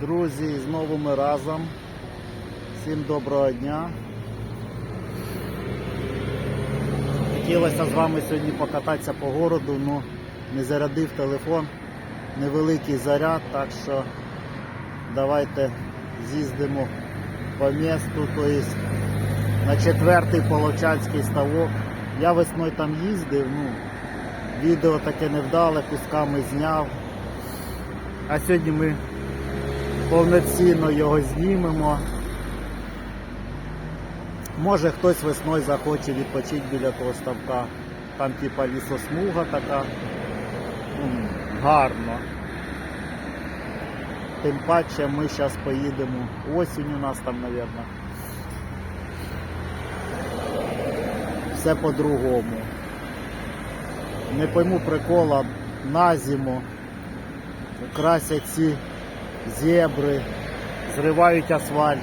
Друзі, знову ми разом. Всім доброго дня. Хотілося з вами сьогодні покататися по городу, але не зарядив телефон. Невеликий заряд, так що давайте з'їздимо по місту, тобто на четвертий Полочанський ставок. Я весною там їздив, ну, відео таке невдале, кусками зняв. А сьогодні ми повноцінно його знімемо. Може хтось весною захоче відпочити біля того ставка. Там типа лісосмуга така. М, Гарно. Тим паче ми зараз поїдемо. Осінь у нас там, мабуть. Все по-другому. Не пойму прикола на зиму красять ці зебри, зривають асфальт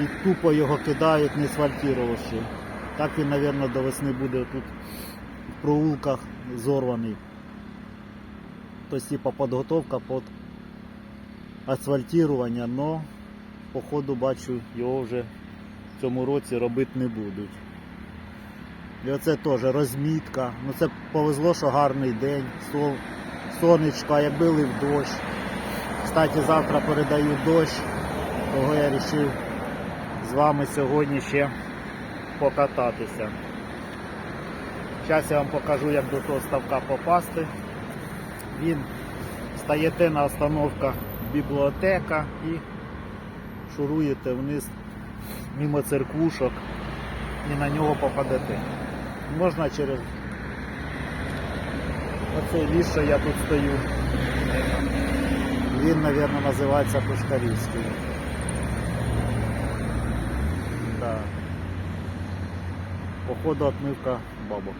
і тупо його кидають, не асфальтувавши. Так він, мабуть, до весни буде тут в проулках зорваний. Тобто, типа підготовка під асфальтування, але походу бачу, його вже в цьому році робити не будуть. І оце теж розмітка. Ну це повезло, що гарний день, сонечко, а якби лив дощ. Кстати, завтра передаю дощ, того я вирішив з вами сьогодні ще покататися. Зараз я вам покажу, як до того ставка попасти. Він стаєте на остановках бібліотека і шуруєте вниз мимо церквушок і на нього попадете. Можна через оцей ліс, що я тут стою. Він, мабуть, називається Пушкарівський. Да. Походу отмивка бабок.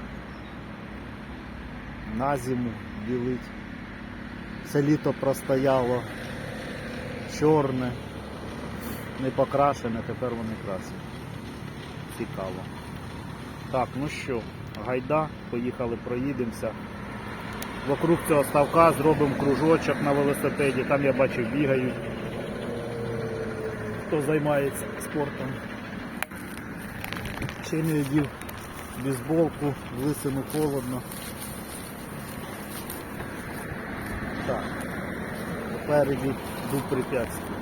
На зиму білить. Все літо простояло чорне, не покрашене, тепер вони красять. Цікаво. Так, ну що, гайда, поїхали, проїдемося. Вокруг цього ставка зробимо кружочок на велосипеді. Там я бачив бігають. Хто займається спортом. Ще не одів бейсболку, в лисину холодно. Так, попереді був препятствие.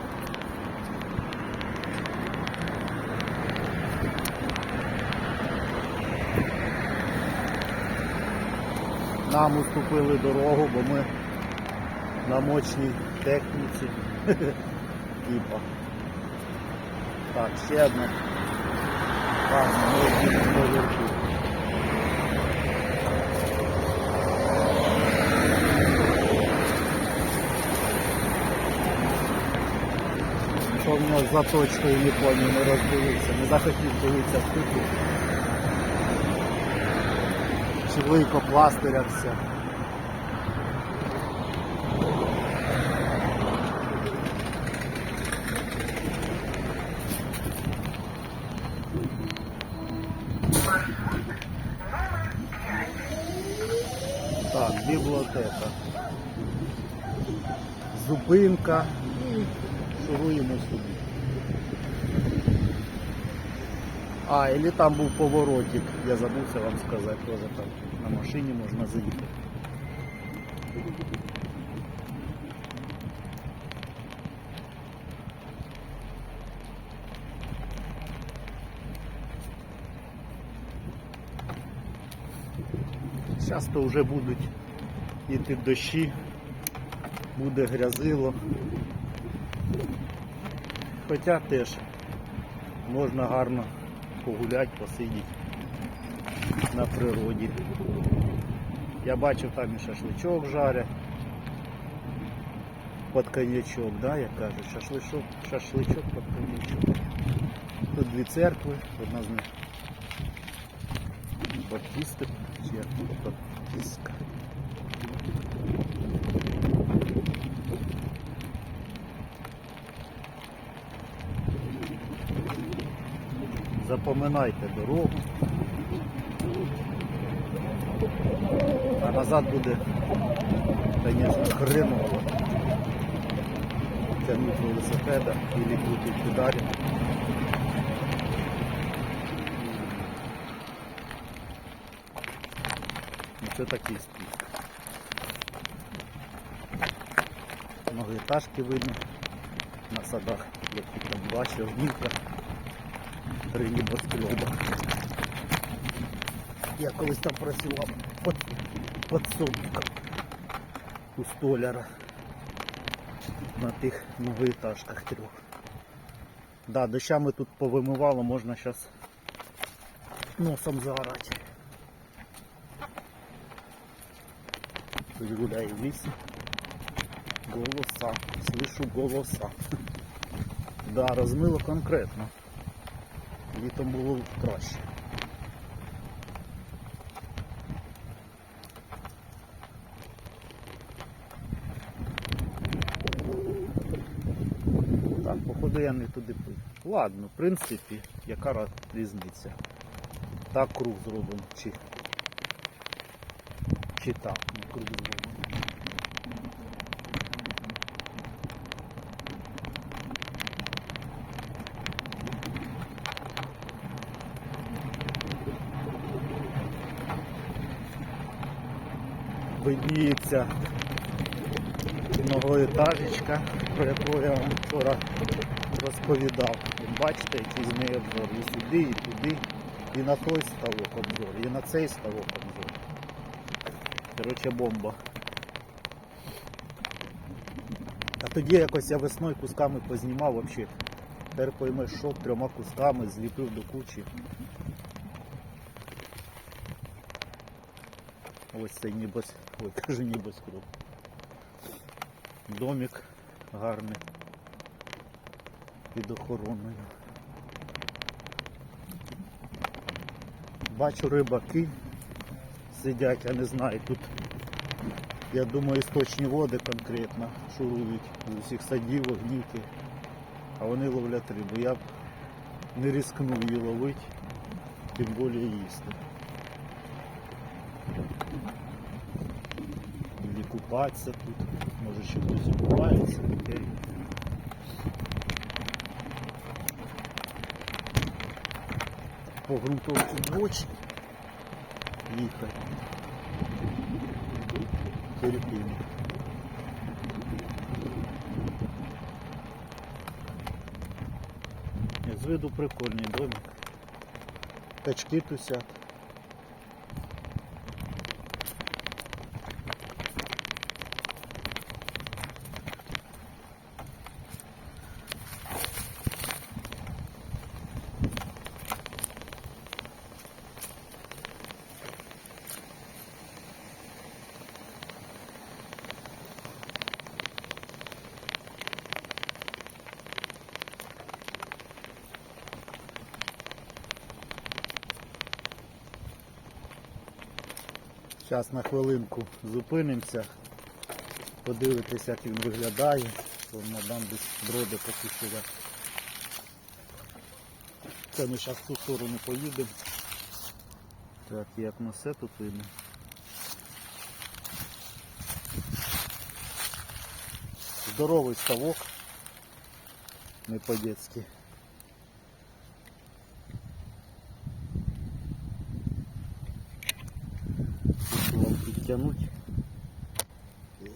Нам уступили дорогу, бо ми на мощній техніці. Типа. Так, ще одна. Так, ми до. Що в нього заточкою не поняв, не роздивився, не захотів дивитися в типу. Швидко пластирявся. Так, бібліотека. Зупинка шуруємо собі. А, или там був поворотик, я забувся вам сказати, теж там на машині можна заїхати. Зараз то вже будуть йти дощі, буде грязило. Хоча теж можна гарно погуляти, посидіти на природі. Я бачив там і шашличок жарять. Під коньячок, да, як кажуть, шашличок, шашличок під коньячок. Тут дві церкви, одна з них Баптисти, чи як Баптистська. Запоминайте дорогу. Назад буде, звісно, хреново. тягнути велосипеда і крутить педалі. Ну, це такий спуск. Многоэтажки видно на садах, як тут там два чернівка, три небоскреба. Я колись там працював під, у столяра на тих многоэтажках трьох. Да, дощами тут повимивало, можна зараз носом заорати. Тут гуляє в лісі. Голоса. Слышу голоса. Да, розмило конкретно. Літом було краще. Так, походу я не туди пив. Ладно, в принципі, яка різниця? Так круг зробимо, чи, чи так, не круг зробимо. Видніється многоетажечка, про яку я вам вчора розповідав. Бачите, який з неї обзор. І сюди, і туди, і на той ставок обзор, і на цей ставок обзор. Коротше, бомба. А тоді якось я весною кусками познімав взагалі. Тепер поймеш, що трьома кусками зліпив до кучі. Ось цей небось, ой, кажу небоскреб. Домик гарний під охороною. Бачу рибаки сидять, я не знаю, тут я думаю істочні води конкретно шурують з усіх садів, огнівки, а вони ловлять рибу. Я б не рискнув її ловити, тим більше їсти. Или купатися тут. Може ще хтось купається. По грунтовці двочі їхати. Терпіння. З виду прикольний домик. Качки тусять. Зараз на хвилинку зупинимося, подивитися, як він виглядає. Вон мадам десь броди покусила. Це ми зараз в ту сторону поїдемо. Так, як на все тут видно. Здоровий ставок. Не по-детськи. вам підтягнуть. Є.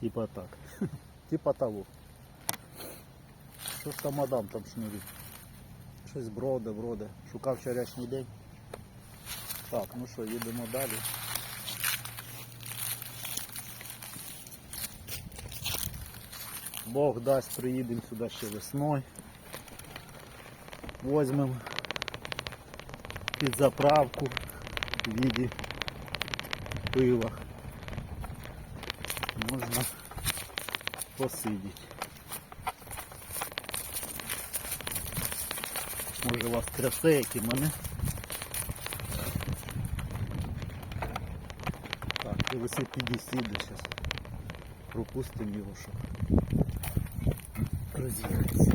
Типа так. Типа того. Що ж там мадам там шнурить? Щось броде, броде. Шукав вчорашній день. Так, ну що, їдемо далі. Бог дасть, приїдемо сюди ще весною. Возьмемо під заправку в віді пива. Можна посидіти. Може вас трясе, як і мене. Так, велосипедист їде зараз. Пропустимо його, щоб роз'їхатися.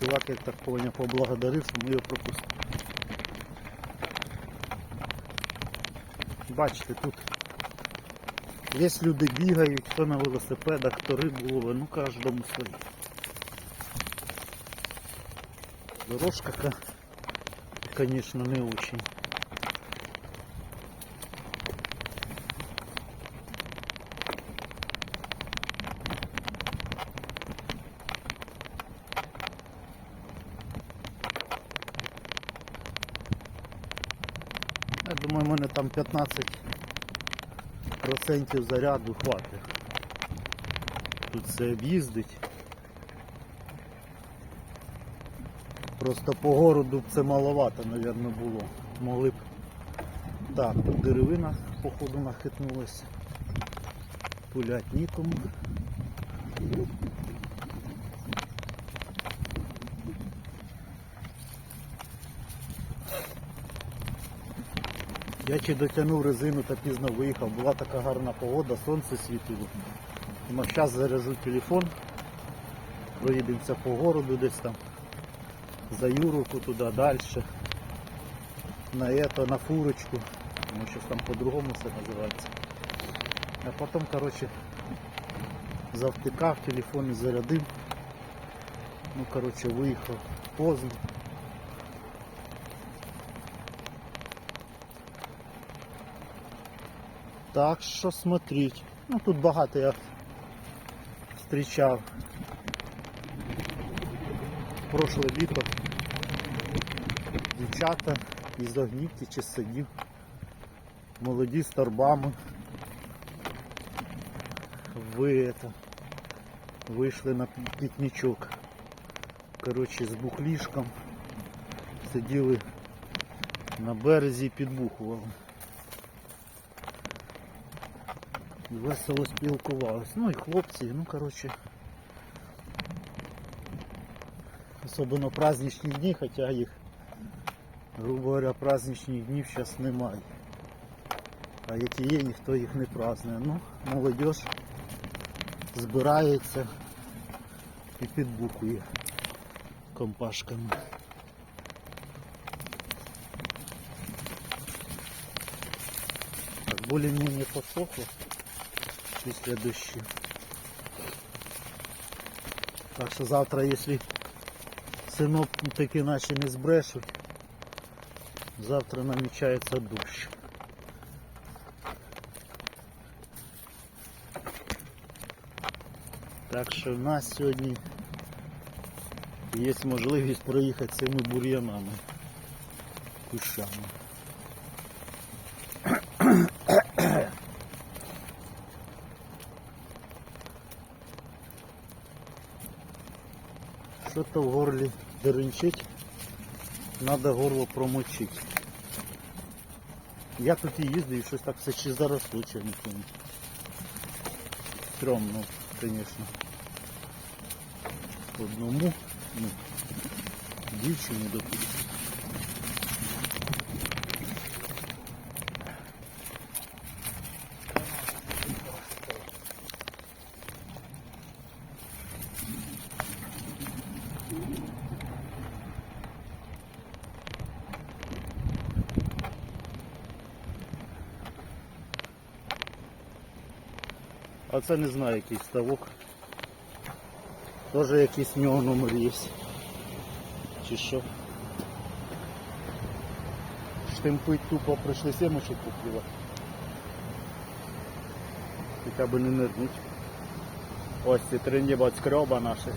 Чувак, як так поняв, поблагодарив, що ми його пропустили. Бачите, тут є люди бігають, хто на велосипедах, хто рибу ловить, ну кожному своє. Дорожка, конечно, не очень. Я думаю, в мене там 15% заряду хватить. Тут все об'їздить. Просто по городу це маловато, мабуть, було. Могли б. Так, тут деревина, походу, нахитнулася. Пулять нікому. Я чи дотягнув резину та пізно виїхав. Була така гарна погода, сонце світило. Ну, зараз заряжу телефон, проїдемося по городу десь там за Юровку туди далі. На это, на фурочку. Тому що там по-другому все називається. А потім, коротше, завтикав, телефон зарядив. Ну, коротше, виїхав поздно. Так що смотріть. Ну тут багато я зустрічав прошле літо дівчата із Огнівки чи з садів, молоді з торбами. Ви это, вийшли на пі- пікнічок. Коротше, з бухлішком сиділи на березі і підбухували. І весело спілкувалися. Ну і хлопці, ну коротше. Особливо праздничні дні, хоча їх, грубо говоря, праздничних днів зараз немає. А які є, ніхто їх не празднує. Ну, молодь збирається і підбухує компашками. Так, более-менее подсохло після дощу. Так що завтра, якщо синоптики наші не збрешуть, завтра намічається дощ. Так що в нас сьогодні є можливість проїхати цими бур'янами, кущами. Що-то в горлі деренчить, треба горло промочити. Я тут і їздив, і щось так все чи заросло, чи не. Стрьомно, звісно. Одному, ну, дівчині допустим. Це не знаю який ставок. Теж якийсь в нього номер є. Чи що? Штимпить тупо прийшли семечок купувати. Хоча б не нирнуть. Ось ці три небоскреба наші.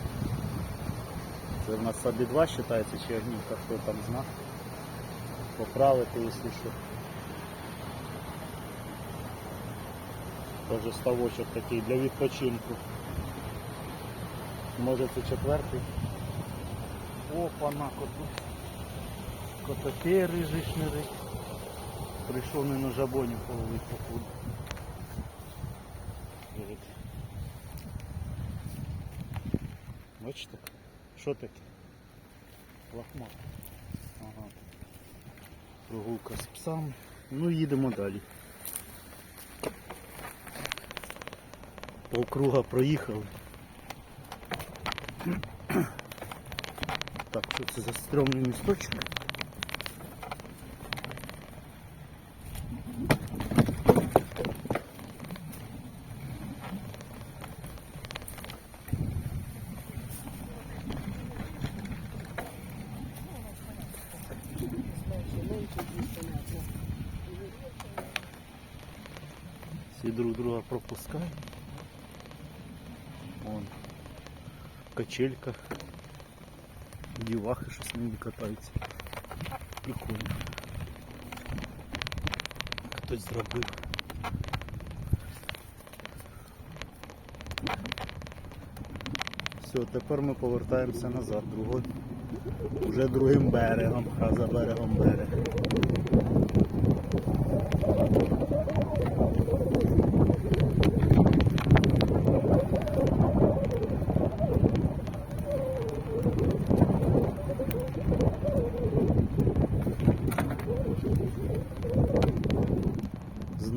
Це в нас обидва вважається, чи огнівка, хто там зна. Поправити, якщо що. Тоже ставочок такий для відпочинку. Може це четвертий. Опа, на коту. Котопей рижий шнирить. Прийшов не на жабоню половить походу. Бачите? Що таке? Лахмат. Ага. Прогулка з псами. Ну їдемо далі. Полкруга проїхали. Так, Що це за стрьомний місточок? Качелька. Дівахи щось на ній катаються. Прикольно. Хтось зробив. Все, тепер ми повертаємося назад, другой, вже другим берегом, а за берегом берег.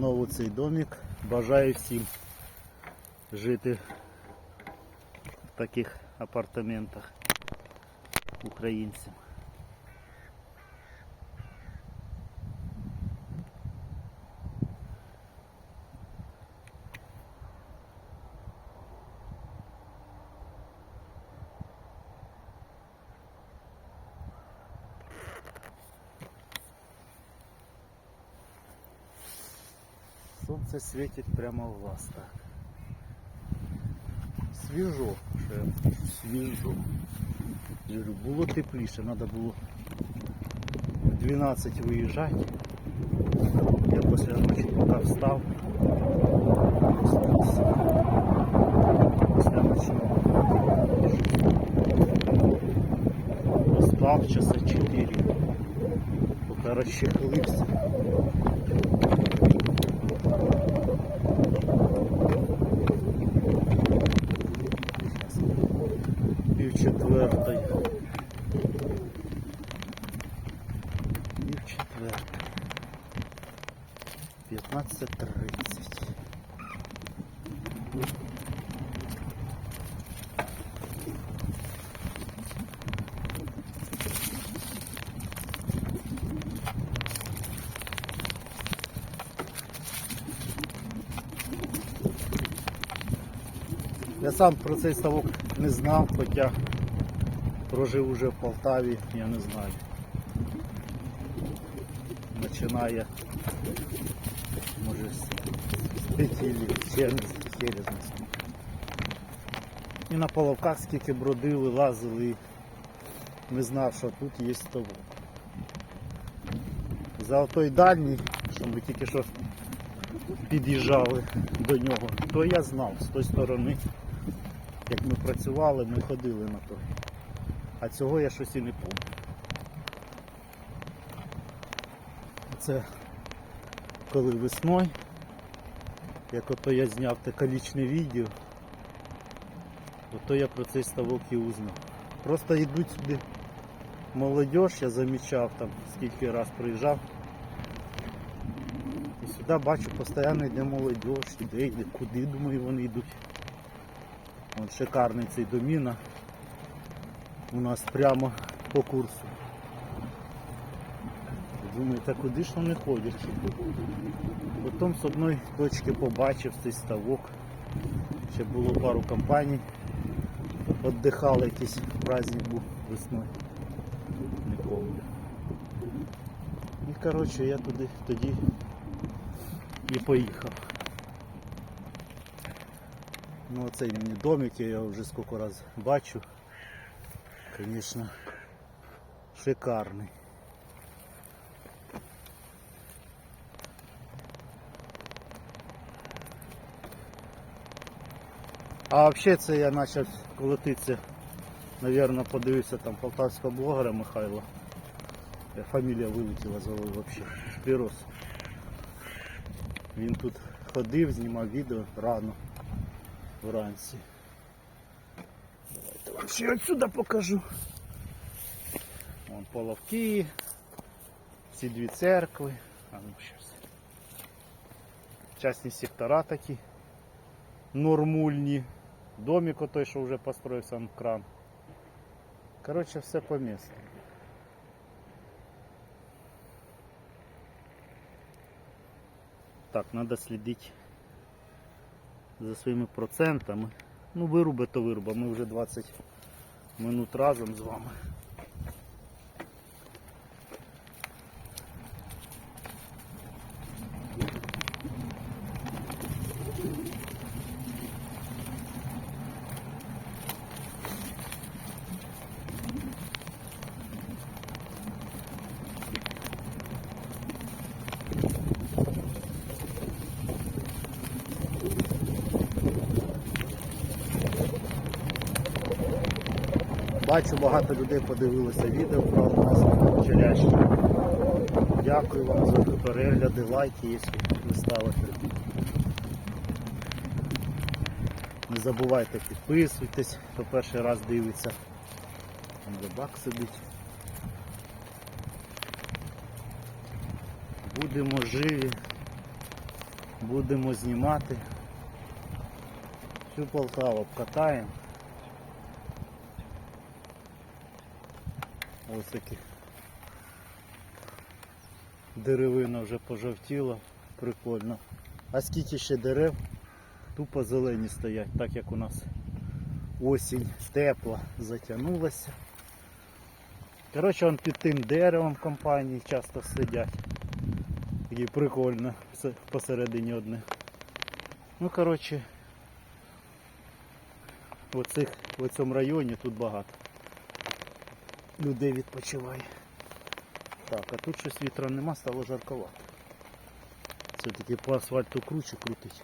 Знову цей домик. Бажаю всім жити в таких апартаментах українцям. Світить прямо в вас так. Свіжо, ще свіжо. Говорю, було тепліше, треба було в 12 виїжджати. Я після ночі поки проснувся. Після ночного. Поспав часа 4. Поки розчехлився. Сам про цей ставок не знав, хоча прожив уже в Полтаві, я не знаю. Починає, може, з п'яти літ, ще не через не. І на Половках скільки бродили, лазили, не знав, що тут є ставок. За той дальній, що ми тільки що під'їжджали до нього, то я знав з тої сторони як ми працювали, ми ходили на то. А цього я щось і не пам'ятаю. Це коли весною, як ото я зняв те калічне відео, ото я про цей ставок і узнав. Просто йдуть сюди молодь, я замічав там, скільки раз приїжджав. І сюди бачу постійно йде молодь, іде, йде, куди думаю вони йдуть. От шикарний цей доміна у нас прямо по курсу. Думаєте, куди ж вони ходять? Потім з одної точки побачив цей ставок. Ще було пару компаній. Отдихали якийсь праздник був весною. Не пам'ятаю. І коротше я туди тоді і поїхав. Ну оцей мені домик, я вже скільки раз бачу. Звісно, шикарний. А взагалі це я почав колотитися, Навірно, подивився там полтавського блогера Михайла. Фамілія вилетіла з голови взагалі. Шпірос. Він тут ходив, знімав відео рано вранці. Давайте вам ще отсюда покажу. Вон половки, ці дві церкви. А ну щас. Частні сектора такі нормульні. Домик отой, що вже построївся он кран. Коротше, все по місту. Так, треба слідити за своїми процентами. Ну, вируби то вируба, ми вже 20 минут разом з вами. Бачу, багато людей подивилося відео про нас вчорашнє. Дякую вам за перегляди, лайки, якщо ви ставите. Не забувайте підписуйтесь, хто перший раз дивиться. Там рибак сидить. Будемо живі, будемо знімати. Всю Полтаву обкатаємо. Ось такі. Деревина вже пожовтіла, прикольно. А скільки ще дерев, тупо зелені стоять, так як у нас осінь тепла затягнулася. Коротше, вон під тим деревом компанії часто сидять. Такі прикольно все посередині одне. Ну коротше, в цьому районі тут багато людей відпочиває. Так, а тут щось вітра нема, стало жарковато. Все-таки по асфальту круче крутить.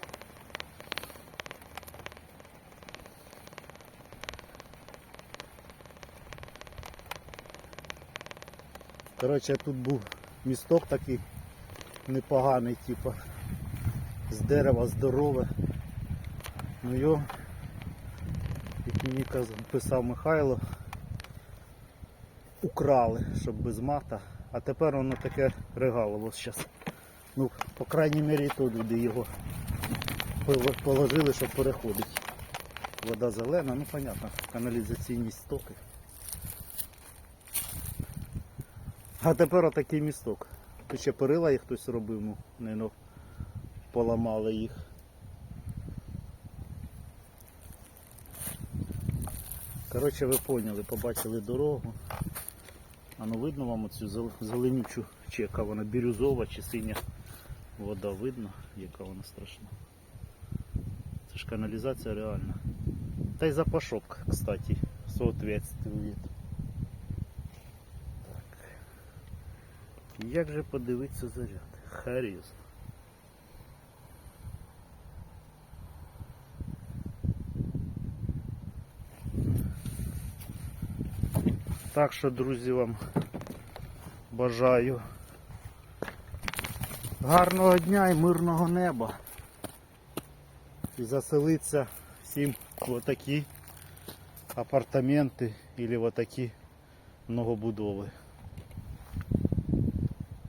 Коротше, тут був місток такий непоганий, типу, з дерева здорове. Ну його, як мені казав, писав Михайло, украли, щоб без мата. А тепер воно таке регалово зараз. Ну, по крайній мірі тут люди його положили, щоб переходити. Вода зелена, ну понятно, каналізаційні стоки. А тепер отакий місток. Тут ще перила їх хтось робив, ну, не поламали їх. Коротше, ви поняли, побачили дорогу. А ну видно вам оцю зеленючу, чи яка вона бірюзова, чи синя вода видно, яка вона страшна. Це ж каналізація реальна. Та й запашок, кстати, соответствует. Так. Як же подивитися заряд? Харізм. Так що, друзі, вам бажаю гарного дня і мирного неба. І заселитися всім в отакі апартаменти або в отакі многобудови.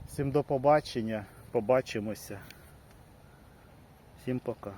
Всім до побачення, побачимося. Всім пока.